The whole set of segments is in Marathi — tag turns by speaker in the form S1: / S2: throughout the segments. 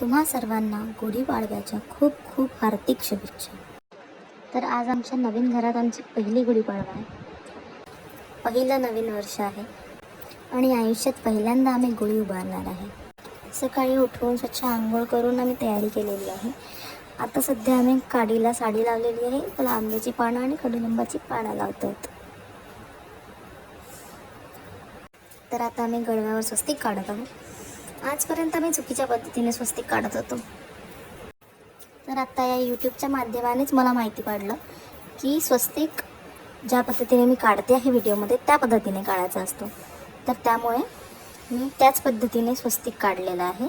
S1: तुम्हा सर्वांना गुढीपाडव्याच्या खूप खूप हार्दिक शुभेच्छा. तर आज आमच्या नवीन घरात आमची पहिली गुढीपाडवा आहे. पहिलं नवीन वर्ष आहे. आणि आयुष्यात पहिल्यांदा आम्ही गुढी उभारणार आहे. सकाळी उठवून स्वच्छ आंघोळ करून आम्ही तयारी केलेली आहे. आता सध्या आम्ही काडीला साडी लावलेली आहे. त्याला आंब्याची पानं आणि कडुलिंबाची पानं लावतो तर आता आम्ही गडव्यावर स्वस्तिक काढत आहोत. आजपर्यंत मी चुकीच्या पद्धतीने स्वस्तिक काढत होतो. तर आत्ता या यूट्यूबच्या माध्यमानेच मला माहिती पडलं की स्वस्तिक ज्या पद्धतीने मी काढते आहे व्हिडिओमध्ये त्या पद्धतीने काढायचा असतो. तर त्यामुळे मी त्याच पद्धतीने स्वस्तिक काढलेलं आहे.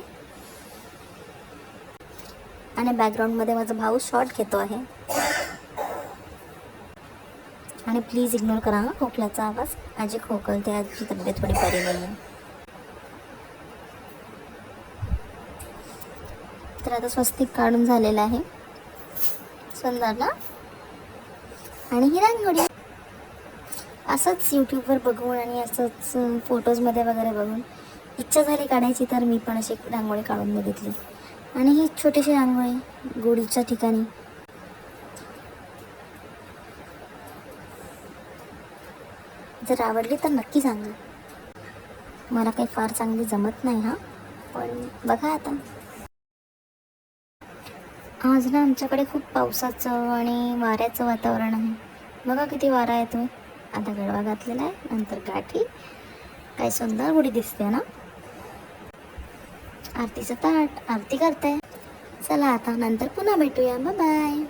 S1: आणि बॅकग्राऊंडमध्ये माझा भाऊ शॉर्ट घेतो आहे. आणि प्लीज इग्नोर करा हा खोकल्याचा आवाज. आजी खोकलते आजची तब्येत थोडी बरी नाही आहे तर आता स्वस्तिक काढून झालेलं आहे. सुंदर ना आणि ही रांगोळी. असंच यूट्यूबवर बघून आणि असंच फोटोजमध्ये वगैरे बघून इच्छा झाली काढायची तर मी पण अशी रांगोळी काढून बघितली. आणि ही छोटीशी रांगोळी गोडीच्या ठिकाणी. जर आवडली तर नक्की सांगा. मला काही फार चांगली जमत नाही हा. पण बघा आता. आज ना आमच्याकडे खूप पावसाचं आणि वाऱ्याचं वातावरण आहे. बघा किती वारा येतो आता गडवा घातलेला आहे नंतर गाठी काय सुंदर गुढी दिसते ना. आरतीचं ताट आरती करते चला आता नंतर पुन्हा भेटूया. बाय